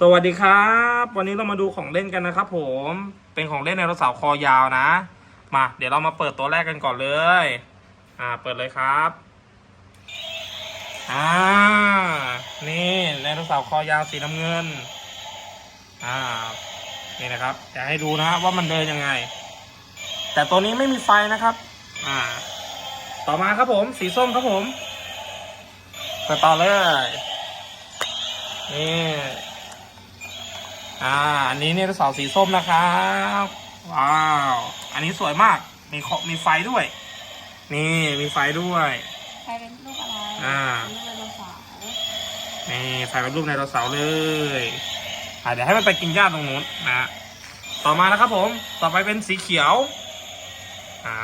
สวัสดีครับ วันนี้เรามาดูของเล่นกันนะครับผมเป็นของเล่นไดโนเสาร์คอยาวนะ มา เดี๋ยวเรามาเปิดตัวแรกกันก่อนเลย อ่า เปิดเลยครับอ่านี่ไดโนเสาร์คอยาวสีน้ำเงิน อ่า นี่นะครับจะให้ดูนะว่ามันเดินยังไง แต่ตัวนี้ไม่มีไฟนะครับ อ่า ต่อมาครับผม สีส้มครับผมเปิดต่อเลยนี่ อ่า อันนี้เนี่ยเสาสีส้มนะครับ ว้าว อันนี้สวยมาก มีขมีไฟด้วย นี่ มีไฟด้วย ใครเป็นลูกอะไรอ่าลูกไดโนเสาร์นี่ไฟเป็นรูปไดโนเสาร์เลยอ่าเดี๋ยวให้มันไปกินหญ้าตรงนู้นนะต่อมานะครับผม ต่อไปเป็นสีเขียว อ่า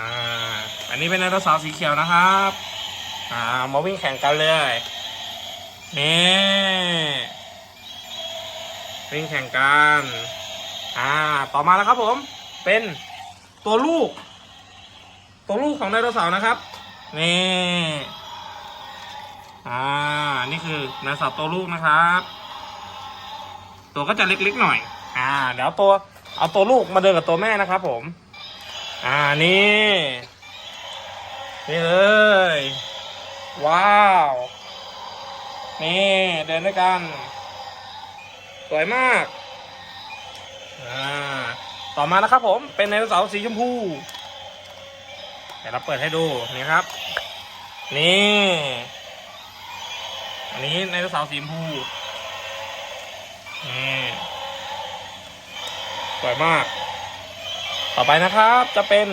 อันนี้เป็นไดโนเสาร์สีเขียวนะครับ อ่า มาวิ่งแข่งกันเลย นี่ วิ่งแข่งกันอ่าต่อมาแล้วครับผม เป็นตัวลูก ตัวลูกของไดโนเสาร์นะครับนี่อ่านี่คือไดโนเสาร์ตัวลูกนะครับ ตัวก็จะเล็กๆหน่อย อ่า เดี๋ยวตัวเอาตัวลูกมาเดินกับตัวแม่นะครับผม อ่านี่นี่เลย ว้าว นี่ เดินด้วยกัน สวยมากอ่าต่อมานะครับผมเป็นไดโนเสาร์สีชมพูเดี๋ยวเราเปิดให้ดูนี่ครับ นี่อันนี้ไดโนเสาร์สีชมพูนี่สวยมาก ต่อไปนะครับจะเป็น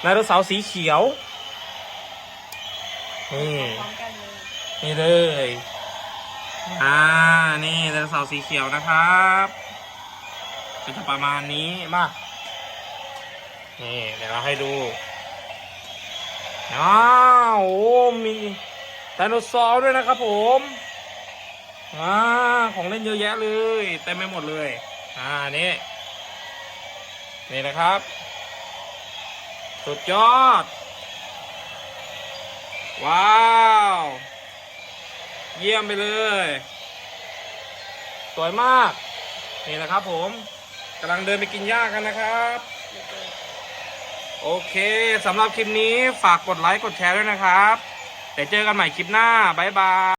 ไดโนเสาร์สีเขียวนี่พร้อนี่เลย อ่า นี่ไดโนเสาร์สีเขียวนะครับก็จะประมาณนี้มานี่เดี๋ยวเราให้ดูอ้าวโอ้มีไดโนเสาร์ด้วยนะครับผมอ่าของเล่นเยอะแยะเลยเต็มไปหมดเลย อ่านี่นี่นะครับ สุดยอด ว้าว เยี่ยมไปเลย สวยมาก นี่นะครับผมกำลังเดินไปกินหญ้ากันนะครับ โอเคสำหรับคลิปนี้ฝากกดไลค์กดแชร์ด้วยนะครับ แต่เจอกันใหม่คลิปหน้า บ๊ายบาย